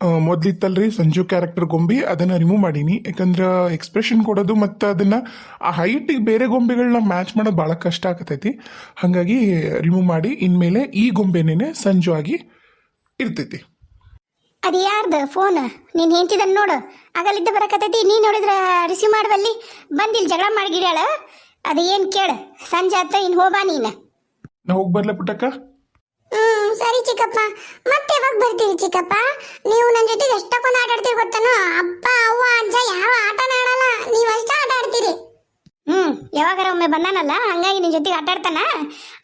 ಮೊದ್ಲಿತ್ತಲ್ರಿ Sanju character ಗೊಂಬೆ ಅದನ್ನ remove ಮಾಡೀನಿ. ಯಾಕಂದ್ರೆ ಎಕ್ಸ್ಪ್ರೆಷನ್ ಕೊಡೋದು ಮತ್ತು ಅದನ್ನ ಆ ಹೈಟಿಗೆ ಬೇರೆ ಗೊಂಬೆಗಳನ್ನ ಮ್ಯಾಚ್ ಮಾಡೋದು ಭಾಳ ಕಷ್ಟ ಆಗತೈತಿ. ಹಾಗಾಗಿ ರಿಮೂವ್ ಮಾಡಿ ಇನ್ಮೇಲೆ ಈ ಗೊಂಬೆನೇ ಸಂಜು ಆಗಿ ಇರ್ತೈತಿ. ಅದು ಯಾರ್ದು? ಫೋನ್ ನೀನು ಹೆಂತಿದನ್ ನೋಡು. ಆಗಲಿದ್ದ ಬರಕತ್ತೈತಿ. ನೀ ನೋಡಿದ್ರೆ ರಿಸೀವ್ ಮಾಡುವಲ್ಲಿ ಬಂದಿಲ್ ಜಗಳ ಮಾಡಿ ಗಿಡ್ಯಾಳ ಅದು ಏನು ಕೇಳು ಸಂಜೆ ಆತ ಇನ್ನು ಹೋಗ ನೀನು? ನಾ ಹೋಗಿ ಬರ್ಲ ಪುಟ್ಟಕ್ಕ. ಹ್ಮ್ ಸರಿ ಚಿಕ್ಕಪ್ಪ. ಮತ್ತೆ ಯಾವಾಗ ಬರ್ತೀರಿ ಚಿಕ್ಕಪ್ಪ? ನೀವು ನನ್ನ ಜೊತೆಗೆ ಎಷ್ಟಕ್ಕೊಂದು ಆಟ ಆಡ್ತೀರಿ ಗೊತ್ತೇನೋ? ಅಪ್ಪ ಅವ್ವ ಅಜ್ಜ ಯಾವ ಆಟನ ಆಡಲ್ಲ. ನೀವು ಅಷ್ಟೇ ಆಟ ಆಡ್ತೀರಿ. ಹ್ಮ್ ಯಾವಾಗಾರ ಒಮ್ಮೆ ಬಂದಾನಲ್ಲ ಹಂಗಾಗಿ ನಿನ್ ಜೊತೆಗೆ ಆಟ ಆಡ್ತಾನ.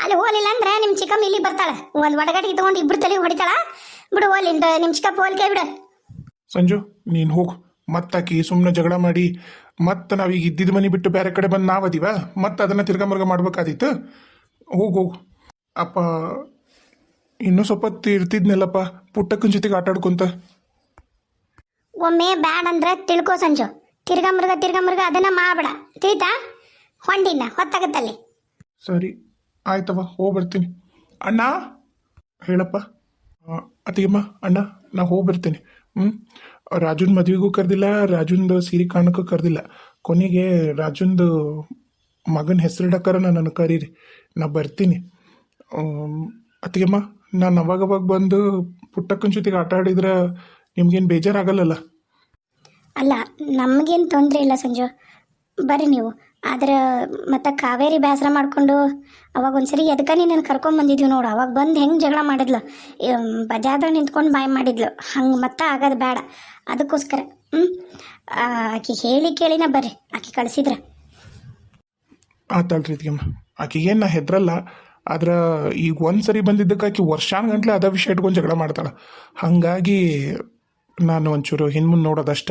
ಅಲ್ಲಿ ಹೋಲಿಲ್ಲ ಅಂದ್ರೆ ನಿಮ್ ಚಿಕ್ಕಮ್ಮ ಇಲ್ಲಿ ಬರ್ತಾಳ. ಒಂದ್ ಒಡಗಟ್ಟಿಗೆ ತಗೊಂಡು ಇಬ್ರು ತಲೆ ಹೊಡಿತಾಳ. ಬಿಡು ಹೋಲಿ ನಿಮ್ ಚಿಕ್ಕಪ್ಪ ಹೋಲಿಕೆ ಬಿಡು. ಸಂಜು ನೀನು ಹೋಗು. ಮತ್ತಾಕಿ ಸುಮ್ಮನೆ ಜಗಳ ಮಾಡಿ. ಮತ್ತೆ ನಾವೀಗ ಇದ್ದಿದ್ದ ಮನೆ ಬಿಟ್ಟು ಬೇರೆ ಕಡೆ ಬಂದು ನಾವು ಅದೀವ? ಮತ್ತೆ ಅದನ್ನು ತಿರ್ಗಮರ್ಗ ಮಾಡ್ಬೇಕಾದಿತ್ತು ಹೋಗು ಹೋಗು. ಅಪ್ಪ ಇನ್ನೂ ಸ್ವಲ್ಪ ಹೊತ್ತು ಇರ್ತಿದ್ನಲ್ಲಪ್ಪ ಪುಟ್ಟಕ್ಕನ ಜೊತೆಗೆ ಆಟ ಆಡ್ಕೊಂತ ಒಮ್ಮೆ ಬ್ಯಾಡ್ ಅಂದ್ರೆ ತಿಳ್ಕೋ ಸಂಜು. ತಿರ್ಗಾ ಮೃಗ ತಿರ್ಗಾ ಮೃಗ ಅದನ್ನ ಮಾಡಬೇಡ. ತಿಳಿತಾ? ಹೊಂಡಿನ ಹೊತ್ತಾಗತ್ತಲ್ಲಿ. ಸರಿ ಆಯ್ತವ ಹೋಗಿ ಬರ್ತೀನಿ ಅಣ್ಣ? ಹೇಳಪ್ಪ. ಆ, ಅತ್ತಿಗೆಮ್ಮ ಅಣ್ಣ ನಾ ಹೋಗಿ ಬರ್ತೀನಿ ಹ್ಞೂ ರಾಜುನ್ ಮದುವೆಗೂ ಕರೆದಿಲ್ಲ ರಾಜುಂದು ಸೀರೆ ಕಾಣಕ್ಕೂ ಕರೆದಿಲ್ಲ. ಕೊನೆಗೆ ರಾಜುಂದು ಮಗನ ಹೆಸರಿಡಕ್ಕಾರ ನನ್ನ ಕರೀರಿ. ನಾ ಬರ್ತೀನಿ. ಆಮ್, ಅತ್ತಿಗೆಮ್ಮ ನಾನು ಅವಾಗವಾಗ ಬಂದು ಪುಟ್ಟಕ್ಕನ ಜೊತೆಗೆ ಆಟ ಆಡಿದ್ರೆ ನಿಮ್ಗೇನು ಬೇಜಾರಾಗಲ್ಲಲ್ಲ? ಅಲ್ಲ ನಮಗೇನು ತೊಂದರೆ ಇಲ್ಲ ಸಂಜು. ಬರ್ರಿ ನೀವು. ಆದ್ರೆ ಮತ್ತೆ ಕಾವೇರಿ ಬೇಸರ ಮಾಡಿಕೊಂಡು ಅವಾಗ ಒಂದ್ಸರಿ ಎದಕ್ಕೆ ನೀನು ಕರ್ಕೊಂಡು ಬಂದಿದ್ವಿ ನೋಡು. ಅವಾಗ ಬಂದು ಹೆಂಗೆ ಜಗಳ ಮಾಡಿದ್ಲು? ಬಜಾರ್ದಾಗ ನಿಂತ್ಕೊಂಡು ಬಾಯ್ ಮಾಡಿದ್ಲು. ಹಂಗೆ ಮತ್ತೆ ಆಗೋದು ಬೇಡ ಅದಕ್ಕೋಸ್ಕರ ಹ್ಞೂ ಆಕೆ ಹೇಳಿ ಕೇಳಿನ ಬರ್ರಿ. ಆಕೆ ಕಳಿಸಿದ್ರೆ. ಆತಲ್ರಿ ಇದ್ಕೆ ಆಕೆಗೇನು ನಾ ಹೆದ್ರಲ್ಲ. ಆದ್ರೆ ಈಗ ಒಂದು ಸರಿ ಬಂದಿದ್ದಕ್ಕೆ ಆಕೆ ವರ್ಷಾನ್ಗಂಟ್ಲೆ ಅದ ವಿಷಯ ಇಟ್ಕೊಂಡು ಜಗಳ ಮಾಡ್ತಾಳೆ. ಹಾಗಾಗಿ ನಾನು ಒಂಚೂರು ಹಿಂದ್ಮುಂದೆ ನೋಡೋದಷ್ಟ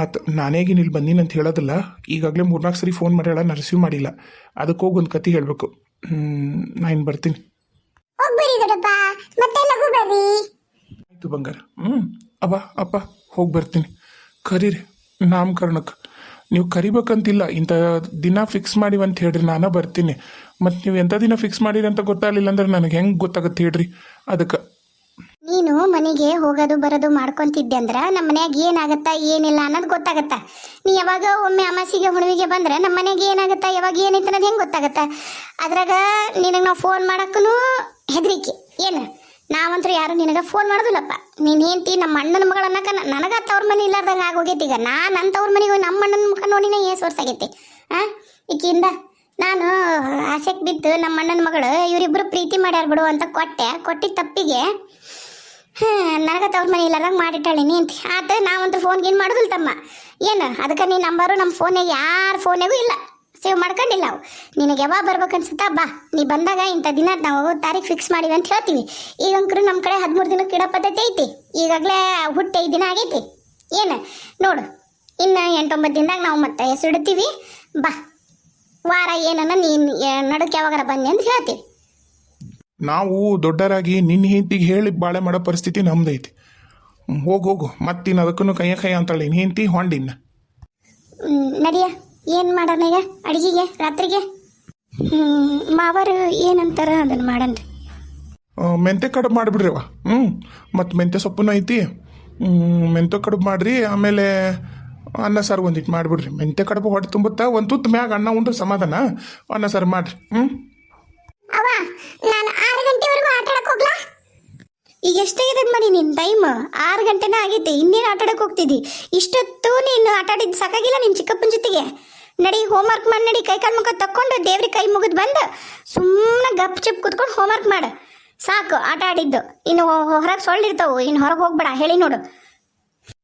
ಆತು ನಾನೇಗಿನ ಇಲ್ಲಿ ಬಂದೀನಿ ಅಂತ ಹೇಳೋದಿಲ್ಲ. ಈಗಾಗಲೇ ಮೂರ್ನಾಲ್ಕು ಸರಿ ಫೋನ್ ಮಾಡ್ಯಾಳ ನಾನು ರಿಸೀವ್ ಮಾಡಿಲ್ಲ. ಅದಕ್ಕೆ ಹೋಗಿ ಒಂದು ಕತೆ ಹೇಳಬೇಕು. ನಾ ಇನ್ನು ಬರ್ತೀನಿ. ಆಯಿತು ಬಂಗಾರ. ಹ್ಞೂ ಅಬ್ಬ ಅಪ್ಪ ಹೋಗಿ ಬರ್ತೀನಿ. ಕರೀರಿ ನಾಮಕರಣಕ್ಕೆ ನೀವು ಕರಿಬೇಕಂತಿಲ್ಲ ಇಂಥ ದಿನ ಫಿಕ್ಸ್ ಮಾಡಿವಂತ ಅಂತ ಹೇಳ್ರಿ ನಾನು ಬರ್ತೀನಿ. ಮತ್ತು ನೀವು ಎಂಥ ದಿನ ಫಿಕ್ಸ್ ಮಾಡಿರಿ ಅಂತ ಗೊತ್ತಾಗಲಿಲ್ಲ ಅಂದ್ರೆ ನನಗೆ ಹೆಂಗೆ ಗೊತ್ತಾಗುತ್ತೆ ಹೇಳ್ರಿ. ಅದಕ್ಕೆ ನೀನು ಮನೆಗೆ ಹೋಗೋದು ಬರೋದು ಮಾಡ್ಕೊಂತಿದ್ದೆ ಅಂದ್ರೆ ನಮ್ಮ ಮನ್ಯಾಗ ಏನಾಗತ್ತಾ, ಏನಿಲ್ಲ ಅನ್ನೋದು ಗೊತ್ತಾಗತ್ತ. ನೀ ಯಾವಾಗ ಒಮ್ಮೆ ಅಮಾಸಿಗೆ ಹುಣ್ಣಿಗೆ ಬಂದ್ರೆ ನಮ್ಮ ಮನೆಗೆ ಏನಾಗತ್ತಾ, ಯಾವಾಗ ಏನೈತೆ ಅನ್ನೋದು ಹೆಂಗೆ ಗೊತ್ತಾಗತ್ತ? ಅದ್ರಾಗ ನಿನಗೆ ನಾವು ಫೋನ್ ಮಾಡೋಕ್ಕೂ ಹೆದರಿಕೆ. ಏನು? ನಾವಂತೂ ಯಾರು ನಿನಗೆ ಫೋನ್ ಮಾಡೋದಿಲ್ಲಪ್ಪ. ನೀನು ಹೇಳ್ತಿ ನಮ್ಮ ಅಣ್ಣನ ಮಗಳನ್ನಕ ನನಗೆ ತವ್ರ ಮನೆ ಇಲ್ಲಾರ್ದಂಗೆ ಆಗೋಗೈತಿ ಈಗ. ನಾನು ನನ್ನ ತವ್ರ ಮನೆಗೆ ನಮ್ಮ ಅಣ್ಣನ ಮುಖ ನೋಡಿನೇ ಏಸ್ ವರ್ಷ ಆಗೈತಿ. ಹಾಂ ಈಕಿಂದ ನಾನು ಆಸೆಗೆ ಬಿದ್ದು ನಮ್ಮ ಅಣ್ಣನ ಮಗಳು ಇವರಿಬ್ಬರು ಪ್ರೀತಿ ಮಾಡ್ಯಾರ ಬಿಡು ಅಂತ ಕೊಟ್ಟೆ. ಕೊಟ್ಟಿದ್ದ ತಪ್ಪಿಗೆ ನನಗೆ ತವ್ರ ಮನೆ ಇಲ್ಲಾರಂಗೆ ಮಾಡಿಟ್ಟಾಳಿನಿ ಅಂತ. ಆತ ನಾವಂತೂ ಫೋನ್ ಗೀನ್ ಮಾಡೋದಿಲ್ಲ ತಮ್ಮ. ಏನು? ಅದಕ್ಕೆ ನೀ ನಂಬರು ನಮ್ಮ ಫೋನಿಗೆ ಯಾರ ಫೋನಿಗೂ ಇಲ್ಲ. ಸೇವ್ ಮಾಡ್ಕೊಂಡಿಲ್ಲ ಅವು. ನಿನಗೆ ಯಾವಾಗ ಬರ್ಬೇಕು ಅನ್ಸುತ್ತಾ? ಬಾ, ನೀ ಬಂದಾಗ ಇಂಥ ದಿನ ನಾವು ತಾರೀಖು ಫಿಕ್ಸ್ ಮಾಡಿವಿ ಅಂತ ಹೇಳ್ತೀವಿ. ಈಗಂಕರು ನಮ್ಮ ಕಡೆ ಹದಿಮೂರು ದಿನಕ್ಕೆ ಇಡೋ ಪದ್ಧತಿ ಐತಿ. ಈಗಾಗಲೇ ಹುಟ್ಟು ಐದು ದಿನ ಆಗೈತಿ. ಏನು? ನೋಡು, ಇನ್ನು ಎಂಟೊಂಬತ್ತು ದಿನದಾಗ ನಾವು ಮತ್ತೆ ಹೆಸರಿಡ್ತೀವಿ. ಬಾ. ವಾರ ಏನನ್ನ ನೀನು ನಡಕ್ಕೆ ಯಾವಾಗ ಬನ್ನಿ ಅಂತ ಹೇಳ್ತೀವಿ. ನಾವು ದೊಡ್ಡರಾಗಿ ನಿನ್ನ ಹೆಂಡತಿಗೆ ಹೇಳಿ ಬಾಳೆ ಮಾಡೋ ಪರಿಸ್ಥಿತಿ ನಮ್ದೈತಿ ಹೋಗು ಹೋಗು. ಮತ್ತಿನ್ನು ಅದಕ್ಕೂ ಕೈಯ ಕೈ ಅಂತಾಳೆ ನಿನ್ನ ಹೆಂಡತಿ ಹೊಂಡಿನ. ನಡಿಯ. ಏನು ಮಾಡೋಣ ಈಗ? ಅಡುಗೆಗೆ? ರಾತ್ರಿಗೆ? ಮಾವರು ಏನಂತಾರ ಅದನ್ನ ಮಾಡನ್ರಿ. ಮೆಂತೆ ಕಡುಬು ಮಾಡಿಬಿಡ್ರಿವ ಹ್ಞೂ ಮತ್ತು ಮೆಂತೆ ಸೊಪ್ಪುನೂ ಐತಿ. ಹ್ಮ್, ಮೆಂತೆ ಕಡುಬು ಮಾಡಿರಿ. ಆಮೇಲೆ ಅನ್ನ ಸಾರು ಒಂದಿಟ್ಟು ಮಾಡಿಬಿಡ್ರಿ. ಮೆಂತೆ ಕಡುಬು ಹೊಟ್ಟೆ ತುಂಬುತ್ತಾ? ಒಂದು ತುತ್ತು ಮ್ಯಾಗ ಅನ್ನ ಉಂಡ್ರೆ ಸಮಾಧಾನ? ಅನ್ನ ಸಾರು ಮಾಡ್ರಿ. ಹ್ಞೂ ಅವ ನಾನು ಆರು ಗಂಟೆವರೆಗೂ ಹೋಗ್ಲಾ? ಈಗ ಎಷ್ಟಾಗಿದೆ ಮಾಡಿ ನಿನ್ನ ಟೈಮ್ ಆರು ಗಂಟೆನ ಆಗೈತೆ ಇನ್ನೇನು ಆಟ ಆಡಕ್ ಹೋಗ್ತಿದ್ದಿ? ಇಷ್ಟೊತ್ತು ನೀನು ಆಟ ಆಡಿದ್ ಸಾಕಾಗಿಲ್ಲ ನಿನ್ ಚಿಕ್ಕಪ್ಪನ ಜೊತೆಗೆ? ನಡಿ ಹೋಮ್ವರ್ಕ್ ಮಾಡಿ, ನಡಿ, ಕೈ ಕಾಲು ಮುಖ ತಕ್ಕೊಂಡು ದೇವ್ರಿಗೆ ಕೈ ಮುಗಿದು ಬಂದು ಸುಮ್ಮನೆ ಗಪ್ ಚಿಪ್ ಕುತ್ಕೊಂಡು ಹೋಮ್ವರ್ಕ್ ಮಾಡು. ಸಾಕು, ಆಟ ಆಡಿದ್ದು. ಇನ್ನು ಹೊರಗೆ ಸೊಳ್ಳಿರ್ತಾವು, ಇನ್ನು ಹೊರಗೆ ಹೋಗ್ಬೇಡ, ಹೇಳಿ ನೋಡು.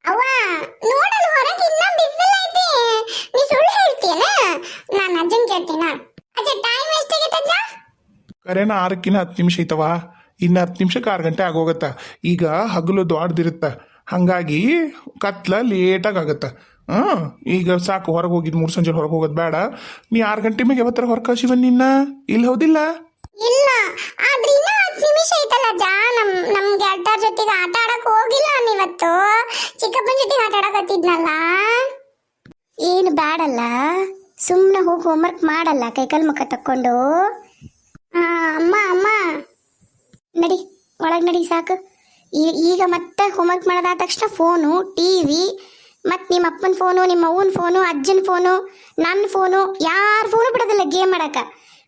ಅವ್ವ, ನೋಡಲು ಹೊರಗೆ ಇನ್ನ ಬಿಸಿಲು ಐತಿ. ನೀ ಸುಳ್ಳು ಹೇಳ್ತೀಯಲ್ಲ? ನಾನು ಅಜ್ಜನ್ ಕೇಳ್ತೀನ? ಅಜ್ಜ ಟೈಮ್ ಎಷ್ಟಾಗೈತೆ ಅಜ್ಜ? ಕರೆನ ಆರಕ್ಕಿನ್ನ ಹತ್ತು ನಿಮಿಷ ಐತವ ಇನ್ನು ಹತ್ತು ನಿಮಿಷಕ್ಕೆ ಆರು ಗಂಟೆ ಆಗೋಗತ್ತ. ಈಗ ಹಗಲು ದೊಡ್ಡದಿರುತ್ತ. ಹಾಗಾಗಿ ಕತ್ಲ ಲೇಟಾಗಿ ಆಗತ್ತೆ ಹಾಂ, ಈಗ ಸಾಕು, ಹೊರಗೆ ಹೋಗಿದ್ ಮೂರು ಸಂಜೆ ಹೊರಗೆ ಹೋಗೋದು ಬೇಡ. ನೀ ಆರು ಗಂಟೆ ಮೇಲೆ ಯಾವತ್ತರ ಹೊರ ಕಳ್ಸಿವ ನಿನ್ನ? ಇಲ್ಲಿ ಹೌದಿಲ್ಲ? ಇಲ್ಲ. ಆದ್ರೆ ಇನ್ನ ಹತ್ತು ನಿಮಿಷ ಐತಲ್ಲ ಜಾ. ನಮ್ ನಮ್ ಗೆಳತರ ಜೊತೆಗೆ ಆಟ ಆಡಕ್ ಹೋಗಿಲ್ಲ ನೀವತ್ತು ಚಿಕ್ಕಪ್ಪನ ಜೊತೆಗೆ ಆಟ ಆಡಕತ್ತಿದ್ನಲ್ಲ ಏನು ಬ್ಯಾಡಲ್ಲ. ಸುಮ್ಮನೆ ಹೋಗಿ ಹೋಮ್ವರ್ಕ್ ಮಾಡಲ್ಲ, ಕೈಕಾಲು ಮುಖ ತಕ್ಕೊಂಡು. ಅಮ್ಮ ಅಮ್ಮ. ನಡಿ, ಒಳಗೆ ನಡಿ, ಸಾಕು. ಈಗ ಮತ್ತೆ ಹೋಮ್ವರ್ಕ್ ಮಾಡೋದಾದ ತಕ್ಷಣ ಫೋನು ಟಿ ವಿ ಮತ್ತು ನಿಮ್ಮ ಅಪ್ಪನ ಫೋನು ನಿಮ್ಮ ಅವ್ವನ ಫೋನು ಅಜ್ಜನ ಫೋನು ನನ್ನ ಫೋನು ಯಾರ ಫೋನು ಬಿಡೋದಿಲ್ಲ ಗೇಮ್ ಮಾಡಕ್ಕೆ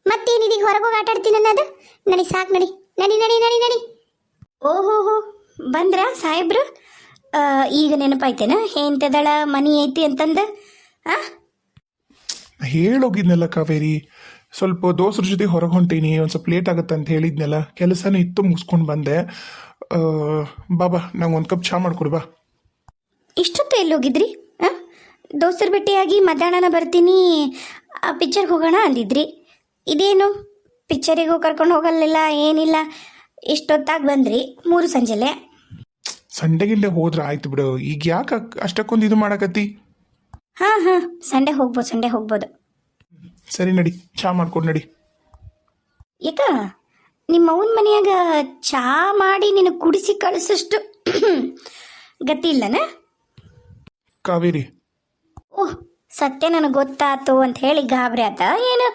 ಮತ್ತೇನಿದೀಗ ಹೊರಗೆ ಹೋಗಿ ಆಟ ಆಡ್ತೀನಿ ಅನ್ನೋದು? ನಡಿ ಸಾಕು ನಡಿ. ನಡಿ ನಡಿ ನಡಿ ನಡಿ. ಓಹೋ ಹೋ. ಬಂದ್ರ ಸಾಹೇಬ್ರು? ಈಗ ನೆನಪಾಯ್ತೇನ? ಎಂತದಳ ಮನಿ ಐತಿ ಅಂತಂದ? ಆ? ಹೇಳೋಗಿದ್ನಲ್ಲ ಕಾವೇರಿ. ಸ್ವಲ್ಪ ದೋಸ್ತರ ಜೊತೆ ಹೊರಗೆ ಹೊಂಟೀನಿ. ಒಂದು ಸ್ವಲ್ಪ ಲೇಟ್ ಆಗುತ್ತೆ ಅಂತ ಹೇಳಿದ್ನಲ್ಲ. ಕೆಲಸನೂ ಇತ್ತು ಮುಗಿಸ್ಕೊಂಡು ಬಂದೆ. ಬಾಬಾ ನಂಗೆ ಒಂದು ಕಪ್ ಚಹಾ ಮಾಡ್ಕೊಡು ಬಾ. ಇಷ್ಟೊತ್ತು ಎಲ್ಲಿ ಹೋಗಿದ್ರಿ ದೋಸ್ತರು ದೋಸ್ತರ ಭೇಟಿಯಾಗಿ ಮಧ್ಯಾಹ್ನನ ಬರ್ತೀನಿ. ಆ ಪಿಕ್ಚರ್ಗೆ ಹೋಗೋಣ ಅಂದಿದ್ರಿ. ಇದೇನು? ಪಿಕ್ಚರಿಗೂ ಕರ್ಕೊಂಡು ಹೋಗಲಿಲ್ಲ ಏನಿಲ್ಲ. ಇಷ್ಟೊತ್ತಾಗಿ ಬಂದ್ರಿ ಮೂರು ಸಂಜೆಲೆ. ಸಂಡೆ ಗಿಂಡೆ ಹೋದ್ರೆ ಆಯ್ತು ಬಿಡು. ಈಗ ಯಾಕೆ ಅಷ್ಟಕ್ಕೊಂದು ಇದು ಮಾಡಕತ್ತಿ? ಹಾ ಹಾ. ಸಂಡೆ ಹೋಗ್ಬೋದು ಸಂಡೆ ಹೋಗ್ಬೋದು. ಸರಿ ನಡಿ ಚಾ ಮಾಡ್ಕೊಂಡು ನಡಿ. ಯಾಕ ನಿಮ್ಮ ಅವನ ಮನೆಯಾಗ ಚಾ ಮಾಡಿ ನಿನಗೆ ಕುಡಿಸಿ ಕಳಿಸಷ್ಟು ಗತಿ ಇಲ್ಲನ? ಕಾವೇರಿ. ಓಹ್ ಸತ್ಯ ನನಗೆ ಗೊತ್ತಾತು ಅಂತ ಹೇಳಿ ಗಾಬರಿ ಆತ. ಏನು?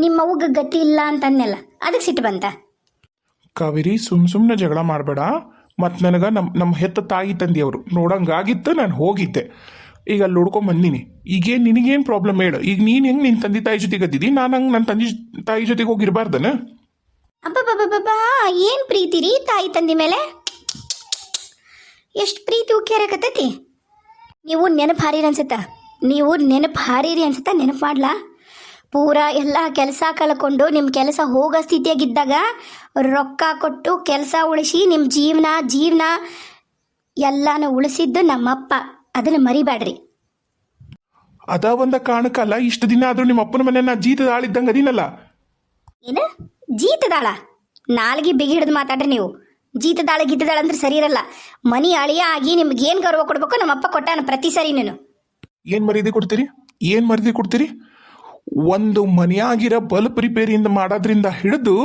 ನಿಮ್ಮ ಅವ್ಗ ಗತಿ ಇಲ್ಲ ಅಂತಂದೆಲ್ಲ ಅದಕ್ಕೆ ಸಿಟ್ಟು ಬಂತ? ಕಾವೇರಿ ಸುಮ್ ಸುಮ್ಮನೆ ಜಗಳ ಮಾಡಬೇಡ. ಮತ್ತು ನನಗೆ ನಮ್ಮ ನಮ್ಮ ಹೆತ್ತ ತಾಯಿ ತಂದೆಯವರು. ನೋಡಂಗಾಗಿತ್ತು ನಾನು ಹೋಗಿದ್ದೆ. ಈಗ ಅಲ್ಲಿ ನೋಡ್ಕೊಂಡ್ ಬಂದೀನಿ. ಈಗೇನು ನಿನಗೇನು ಪ್ರಾಬ್ಲಮ್ ಹೇಳು? ಈಗ ನೀನು ಹೆಂಗೆ ನಿನ್ನ ತಂದೆ ತಾಯಿ ಜೊತೆಗೆ ಅದ್ದಿದ್ದಿ ನಾನು ಹಂಗೆ ನನ್ನ ತಂದೆ ತಾಯಿ ಜೊತೆಗೆ ಹೋಗಿರಬಾರ್ದನ? ಅಬ್ಬಬ್ಬಬ್ಬಬ್ಬಾ ಏನು ಪ್ರೀತಿ ರೀ ತಾಯಿ ತಂದಿ ಮೇಲೆ? ಎಷ್ಟು ಪ್ರೀತಿ ಉಕ್ಕೇರಕತ್ತೈತಿ ನೀವು ನೆನಪು ಹಾರಿ ಅನ್ಸುತ್ತ? ನೀವು ನೆನಪು ಹಾರೀರಿ ಅನ್ಸುತ್ತ ನೆನಪು ಮಾಡ್ಲಾ? ಪೂರ ಎಲ್ಲ ಕೆಲಸ ಕಳ್ಕೊಂಡು ನಿಮ್ಮ ಕೆಲಸ ಹೋಗೋ ಸ್ಥಿತಿಯಾಗಿದ್ದಾಗ ರೊಕ್ಕ ಕೊಟ್ಟು ಕೆಲಸ ಉಳಿಸಿ ನಿಮ್ಮ ಜೀವನ ಜೀವನ ಎಲ್ಲಾನು ಉಳಿಸಿದ್ದು ನಮ್ಮಪ್ಪ. ಅದನ್ನು ಮರಿಬೇಡ್ರಿ ಅದ ಒಂದ ಕಾರಣಕ್ಕಲ್ಲ ಇಷ್ಟು ದಿನ ಆದ್ರೂ ನಿಮ್ಮ ಅಪ್ಪನ ಮನೆಯನ್ನ ಜೀತದಾಳ ಜೀತದ ಆಳಿದ್ದಂಗೆ ಅದೀನಲ್ಲ? ಏನು? ಜೀತದಾಳ ನಾಲ್ಗೆ ಬಿಗಿ ಹಿಡಿದು ಮಾತಾಡ್ರಿ ನೀವು. ಜೀತದಾಳ ಗೀತದಾಳ ಅಂದ್ರೆ ಸರಿ ಇರಲ್ಲ. ಮನಿ ಅಳಿಯ ಆಗಿ ನಿಮ್ಗೆ ಏನು ಗೌರವ ಕೊಡ್ಬೇಕು ನಮ್ಮಪ್ಪ ಕೊಟ್ಟಾನ ಪ್ರತಿ ಸರಿ ನೀನು ಏನು ಮರ್ಯಾದೆ ಕೊಡ್ತೀರಿ? ಏನು ಮರ್ಯಾದೆ ಕೊಡ್ತೀರಿ? ಒಂದು ಮನೆಯಾಗಿರೋ ಬಲ್ಬ್ ರಿಪೇರಿಯಿಂದ ಮಾಡೋದ್ರಿಂದ ಹಿಡಿದು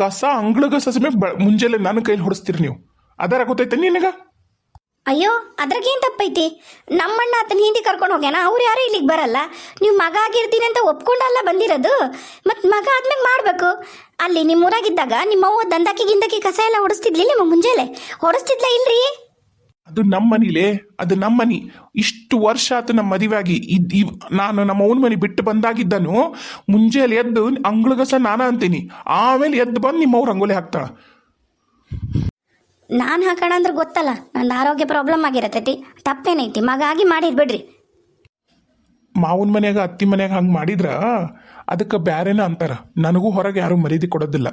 ಕಸ, ಅಂಗ್ಳಗ, ಸಸಮೆ ಮುಂಜಾನೆ ನನ್ನ ಕೈಲಿ ಹೊಡಿಸ್ತೀರಿ ನೀವು. ಅದರ ಗೊತ್ತೈತೆ ನಿನಗ? ಅಯ್ಯೋ ಅದ್ರಾಗೇನು ತಪ್ಪೈತಿ? ನಮ್ಮಣ್ಣ ಆತನ ಹಿಂದಿ ಕರ್ಕೊಂಡು ಹೋಗ್ಯಾನ, ಅವ್ರು ಯಾರು ಇಲ್ಲಿಗೆ ಬರಲ್ಲ? ನೀವು ಮಗ ಆಗಿರ್ತೀನಿ ಅಂತ ಒಪ್ಕೊಂಡಲ್ಲ ಬಂದಿರೋದು? ಮತ್ತು ಮಗ ಆದ್ಮೇಲೆ ಮಾಡಬೇಕು. ಅಲ್ಲಿ ನಿಮ್ಮ ಊರಾಗಿದ್ದಾಗ ನಿಮ್ಮ ಅವ್ವ ದಂದಾಕಿ ಕಸ ಎಲ್ಲ ಹೊಡಿಸ್ತಿದ್ಲಿ ನಿಮ್ಮ ಮುಂಜಾನೆ? ಹೊಡಿಸ್ತಿದ್ಲ ಇಲ್ರಿ? ಅದು ನಮ್ಮ ಮನಿಲೇ ಅದು ನಮ್ಮ ಮನಿ ಇಷ್ಟು ವರ್ಷ ಆತು ನಮ್ಮ ಮದುವೆಯಾಗಿ. ಇದ್ ಇವ್ ನಾನು ನಮ್ಮ ಅವನ ಮನೆ ಬಿಟ್ಟು ಬಂದಾಗಿದ್ದನು ಮುಂಜಾನೆ ಎದ್ದು ಅಂಗ್ಳಗಸ ನಾನ ಅಂತೀನಿ. ಆಮೇಲೆ ಎದ್ದು ಬಂದು ನಿಮ್ಮ ಅವ್ರು ರಂಗೋಲಿ ಹಾಕ್ತಾಳ ನಾನು ಹಾಕೋಣ ಅಂದ್ರೆ ಗೊತ್ತಲ್ಲ ನಂದು ಆರೋಗ್ಯ ಪ್ರಾಬ್ಲಮ್ ಆಗಿರತೈತಿ. ತಪ್ಪೇನೈತಿ ಮಗ ಆಗಿ ಮಾಡಿದ್ ಬಿಡ್ರಿ ಮಾವನ ಮನ್ಯಾಗ ಅತ್ತಿ ಮನ್ಯಾಗ ಹಂಗೆ ಮಾಡಿದ್ರ ಅದಕ್ಕೆ ಬ್ಯಾರೇನ ಅಂತಾರ. ನನಗೂ ಹೊರಗೆ ಯಾರು ಮರ್ಯಾದೆ ಕೊಡೋದಿಲ್ಲ.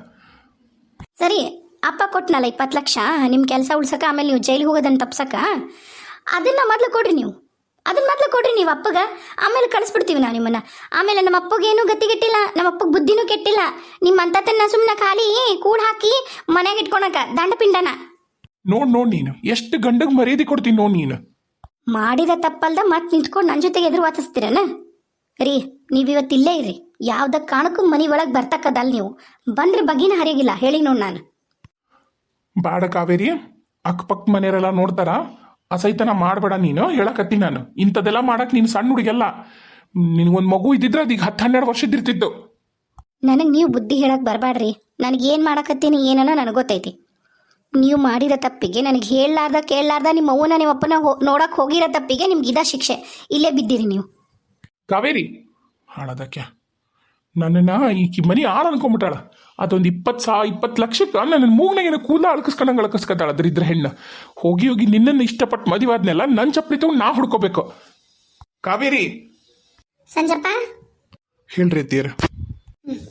ಸರಿ ಅಪ್ಪ ಕೊಟ್ನಲ್ಲ ಇಪ್ಪತ್ತು ಲಕ್ಷ? ನಿಮ್ಮ ಕೆಲಸ ಉಳ್ಸಕ ಆಮೇಲೆ ನೀವು ಜೈಲಿಗೆ ಹೋಗೋದನ್ನು ತಪ್ಸಕ? ಅದನ್ನ ಮೊದಲು ಕೊಡ್ರಿ ನೀವು. ಅದನ್ನ ಮೊದಲು ಕೊಡ್ರಿ ನೀವು ಅಪ್ಪಗ. ಆಮೇಲೆ ಕಳಿಸ್ಬಿಡ್ತೀವಿ ನಾವು ನಿಮ್ಮನ್ನ. ಆಮೇಲೆ ನಮ್ಮ ಅಪ್ಪಗೇನು ಗತಿ ಕೆಟ್ಟಿಲ್ಲ ನಮ್ಮ ಅಪ್ಪಗೆ ಬುದ್ಧಿನೂ ಕೆಟ್ಟಿಲ್ಲ. ನಿಮ್ಮ ಅಂತತನ್ನ ಸುಮ್ಮನೆ ಖಾಲಿ ಕೂಡ್ ಹಾಕಿ ಮನೆಗೆ ಇಟ್ಕೊಳಕ ದಂಡಪಿಂಡನ. ನೋಡ್ ನೋಡ್ ನೀನು. ಎಷ್ಟು ಗಂಡಗ್ ಮರ್ಯಾದೆ ಕೊಡ್ತೀನಿ ನೋಡ್ ನೀನು. ಮಾಡಿದ ತಪ್ಪಲ್ದ ಮತ್ತೆ ನಿಂತ್ಕೊಂಡು ನನ್ನ ಜೊತೆಗೆ ಎದುರು ವಾತಿಸ್ತೀರನ ರೀ ನೀವು ಇವತ್ತು ಇಲ್ಲೇ ಇರ್ರಿ. ಯಾವ್ದ ಕಾರಣಕ್ಕೂ ಮನೆ ಒಳಗೆ ಬರ್ತಕ್ಕದಲ್ಲ ನೀವು. ಬಂದ್ರೆ ಬಗಿನ ಹರಿಯೋಗಿಲ್ಲ ಹೇಳಿ ನೋಡಿ ನಾನು. ಬಾಡ ಕಾವೇರಿ ಅಕ್ಕಪಕ್ಕ ಮನೆಯವರೆಲ್ಲ ನೋಡ್ತಾರ? ಅಸೈತನ ಮಾಡಬೇಡ ನೀನು ಹೇಳಕತ್ತಿ ನಾನು. ಇಂಥದ್ದೆಲ್ಲ ಮಾಡಕ್ ನೀನು ಸಣ್ಣ ಹುಡುಗಲ್ಲ ನಿನಗೊಂದು ಮಗು ಇದ್ದಿದ್ರೆ ಅದೀಗ ಹತ್ತು ಹನ್ನೆರಡು ವರ್ಷದಿರ್ತಿತ್ತು ನನಗೆ ನೀವು ಬುದ್ಧಿ ಹೇಳಕ್ ಬರಬೇಡ್ರಿ ನನಗೆ ಏನು ಮಾಡಕತ್ತೀನಿ ಏನನ್ನ ನನಗೆ ಗೊತ್ತೈತಿ. ನೀವು ಮಾಡಿರೋ ತಪ್ಪಿಗೆ ನನಗೆ ಹೇಳಲಾರ್ದ ಕೇಳಲಾರ್ದ ನಿಮ್ಮ ಅವ್ವನ ನಿಮ್ಮ ಅಪ್ಪನ ನೋಡಕ್ ನೋಡಕ್ಕೆ ಹೋಗಿರೋ ತಪ್ಪಿಗೆ ನಿಮ್ಗೆ ಇದ ಶಿಕ್ಷೆ. ಇಲ್ಲೇ ಬಿದ್ದಿರಿ ನೀವು. ಕಾವೇರಿ ಹಾಳದಕ್ಕೆ ನನ್ನನ್ನ ಈ ಮನಿ ಆಳ ಅನ್ಕೊಂಬಿಟ್ಟಾಳ ಅದೊಂದು ಇಪ್ಪತ್ತು ಸಾ ಇಪ್ಪತ್ತು ಲಕ್ಷಕ್ಕೆ ನನ್ನ ಮೂಗ್ನಾಗಿನ ಕೂದ ಅಳಕಸ್ಕೊಂಡಂಗೆ ಅಳಕಸ್ಕೊತಾಳ ದರಿದ್ರ ಹೆಣ್ಣು. ಹೋಗಿ ಹೋಗಿ ನಿನ್ನನ್ನು ಇಷ್ಟಪಟ್ಟು ಮದುವಾದ್ನೆಲ್ಲ ನನ್ನ ಚಪ್ಪಲಿ ತಗೊಂಡು ನಾ ಹುಡ್ಕೋಬೇಕು. ಕಾವೇರಿ! ಸಂಜಪ್ಪ? ಹೇಳ್ರಿ ಅತ್ತಿಯರ್.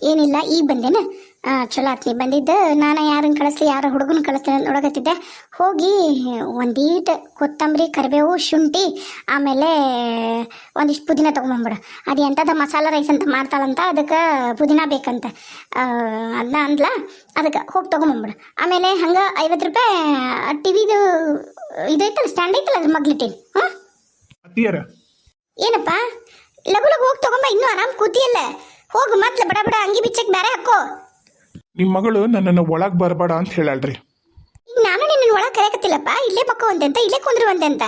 ಏನಿಲ್ಲ ಈಗ ಬಂದೇನ? ಚಲೋ ಆತ್ ನೀ ಬಂದಿದ್ದ. ನಾನು ಯಾರನ್ನ ಕಳಿಸ್ಲಿ ಯಾರ ಹುಡುಗನ ಕಳಿಸ್ತೀನಿ ಅಂತ ನೋಡಕತ್ತಿದ್ದೆ. ಹೋಗಿ ಒಂದೀಟ್ ಕೊತ್ತಂಬರಿ ಕರಿಬೇವು ಶುಂಠಿ ಆಮೇಲೆ ಒಂದಿಷ್ಟು ಪುದೀನ ತೊಗೊಂಬಂಬಿಡ ಅದು ಎಂಥದ ಮಸಾಲೆ ರೈಸ್ ಅಂತ ಮಾಡ್ತಾಳಂತ ಅದಕ್ಕೆ ಪುದೀನ ಬೇಕಂತ. ಅದನ್ನ ಅಂದ್ಲ ಅದಕ್ಕೆ ಹೋಗಿ ತೊಗೊಂಬಂಬಿಡ ಆಮೇಲೆ ಹಂಗೆ ಐವತ್ತು ರೂಪಾಯಿ ಟಿವಿದು ಇದೈತಲ್ಲ ಸ್ಟ್ಯಾಂಡ್ ಐತಲ್ಲ ಅದ್ರ ಮಗ್ಲಿಟ್ಟಿನ. ಹಾಂ? ಏನಪ್ಪ? ಲಘು ಲಘು ಹೋಗಿ ತೊಗೊಂಬ ಇನ್ನೂ ಆರಾಮ್ ಕೂತಿಯಲ್ಲ. ಹೋಗು ಮತ್ತೆ ಬಡ ಬಡ ಅಂಗಿ ಬಿಚ್ಚಕ್ಕೆ ಬೇರೆ ಹಾಕೋ. ನಿಮ್ಮ ಮಗಳು ನನ್ನನ್ನು ಒಳಗೆ ಬರಬೇಡ ಅಂತ ಹೇಳಲ್ರಿ. ಈಗ ನಾನು ನಿನ್ನ ಒಳಗೆ ಕರೆಯಕತ್ತಿಲ್ಲಪ್ಪ. ಇಲ್ಲೇ ಮಕ್ಕೊಂತೆ ಅಂತ ಇಲ್ಲೇ ಕುಂದ್ರುವಂತೆ ಅಂತ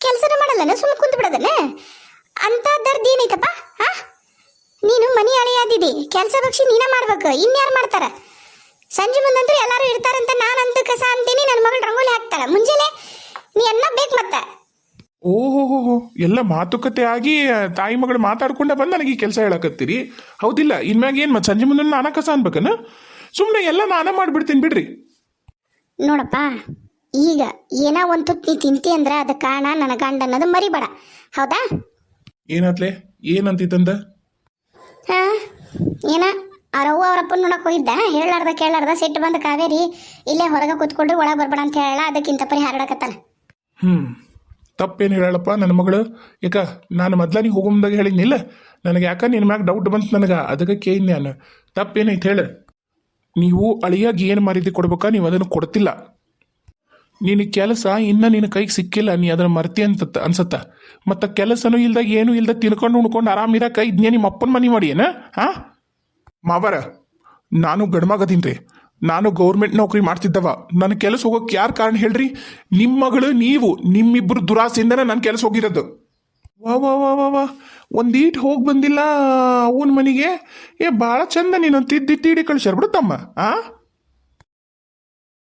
ಕೆಲಸನ ಮಾಡಲ್ಲನ ಸುಮ್ಮನೆ ಕುಂತು ಬಿಡದನ ಅಂತ ದರ್ದ ಏನೈತಪ್ಪ? ಹಾ? ನೀನು ಮನಿ ಅಳಿಯಾದಿದಿ. ಕೆಲಸ ಬಕ್ಷಿ ನೀನೇ ಮಾಡ್ಬೇಕು. ಇನ್ಯಾರು ಮಾಡ್ತಾರ? ಸಂಜೆ ಮುಂದಂತೂ ಎಲ್ಲರೂ ಇರ್ತಾರಂತ ನಾನು ಅಂತ ಕಸ ಅಂತೀನಿ. ನನ್ನ ಮಗಳು ರಂಗೋಲಿ ಹಾಕ್ತಾಳ. ಮುಂಜಾನೆ ನೀ ಎಲ್ಲ ಬೇಕು ಮತ್ತೆ? ಓಹೋ ಎಲ್ಲ ಮಾತುಕತೆ ಆಗಿ ತಾಯಿ ಮಗಳು ಮಾತಾಡ್ಕೊಂಡ ಬಂದು ನನಗೆ ಈ ಕೆಲಸ ಹೇಳಕತ್ತೀರಿ. ಹೌದಿಲ್ಲ ಇನ್ಮ್ಯಾಗ ಏನು ಮತ್ತೆ ಸಂಜೆ ಮುಂದೆ ನಾನಾ ಕಸ ಅನ್ಬೇಕನ? ಸುಮ್ಮನೆ ಎಲ್ಲ ನಾನೇ ಮಾಡಿಬಿಡ್ತೀನಿ ಬಿಡ್ರಿ. ನೋಡಪ್ಪ ಈಗ ಏನೋ ಒಂದು ತುತ್ತು ನೀ ತಿಂತಿ ಅಂದ್ರೆ ಅದ ಕಾರಣ ನನ್ನ ಗಂಡ ಅನ್ನೋದು ಮರಿಬೇಡ ಹೌದಾ? ಏನಾತ್ಲೆ? ಏನಂತಿತ್ತಂದ ಹಾ ಏನ ಅವ್ರವ್ವ ಅವರಪ್ಪ ನೋಡಕ್ ಹೋಗಿದ್ದ? ಹೇಳಾರ್ದ ಕೇಳಾರ್ದ ಸಿಟ್ಟು ಬಂದ ಕಾವೇರಿ ಇಲ್ಲೇ ಹೊರಗೆ ಕೂತ್ಕೊಂಡ್ರೆ ಒಳಗೆ ಬರ್ಬೇಡ ಅಂತ ಹೇಳ ಅದಕ್ಕಿಂತ ಪರಿ ಹಾರಾಡಕತ್ತಾನ. ಹ್ಞೂ ತಪ್ಪೇನು ಹೇಳಪ್ಪ ನನ್ನ ಮಗಳು. ಯಾಕ ನಾನು ಮೊದ್ಲ ನೀ ಹೋಗುಮ್ದಾಗ ಹೇಳಿದ್ನಿಲ್ಲ. ನನಗೆ ಯಾಕ ನಿನ್ನ ಮ್ಯಾಗ ಡೌಟ್ ಬಂತು ನನಗೆ? ಅದಕ್ಕೆ ಕೇಳಿದ್ನಿ ನಾನು ತಪ್ಪೇನೈತೆ ಹೇಳು. ನೀವು ಅಳಿಯಾಗಿ ಏನು ಮರ್ಯಾದೆ ಕೊಡ್ಬೇಕಾ? ನೀವು ಅದನ್ನು ಕೊಡ್ತಿಲ್ಲ. ನಿನ್ನ ಕೆಲಸ ಇನ್ನೂ ನಿನ್ನ ಕೈಗೆ ಸಿಕ್ಕಿಲ್ಲ, ನೀ ಅದನ್ನು ಮರ್ತಿ ಅಂತ ಅನ್ಸತ್ತ? ಮತ್ತು ಕೆಲಸನೂ ಇಲ್ದಾಗ ಏನೂ ಇಲ್ದ ತಿನ್ಕೊಂಡು ಉಣ್ಕೊಂಡು ಆರಾಮಿರಕ ಇದ್ನೇ ನಿಮ್ಮ ಅಪ್ಪನ ಮನೆ ಮಾಡಿ ಏನ? ಹಾಂ ಮಾವರ, ನಾನು ಗಂಡ್ಮಗದೀನಿ ರೀ ನಾನು ಗೌರ್ಮೆಂಟ್ ನೌಕರಿ ಮಾಡ್ತಿದ್ದವ. ನನ್ನ ಕೆಲಸ ಹೋಗೋಕೆ ಯಾರು ಕಾರಣ ಹೇಳ್ರಿ? ನಿಮ್ಮ ಮಗಳು, ನೀವು ನಿಮ್ಮಿಬ್ಬರು ದುರಾಸೆಯಿಂದನೇ ನನ್ನ ಕೆಲಸ ಹೋಗಿರೋದು. ವಾ ವಾ ವಾ ವಾ ವಾ. ಒಂದೀಟ್ ಹೋಗಿ ಬಂದಿಲ್ಲ, ಅವನ ಮನೆಗೆ. ಏ ಭಾಳ ಚಂದ ನೀನು, ತಿದ್ದಿ, ತೀಡಿ ಕಳಿಸ್ಯಾರ ಬಿಡು ತಮ್ಮ, ಆ?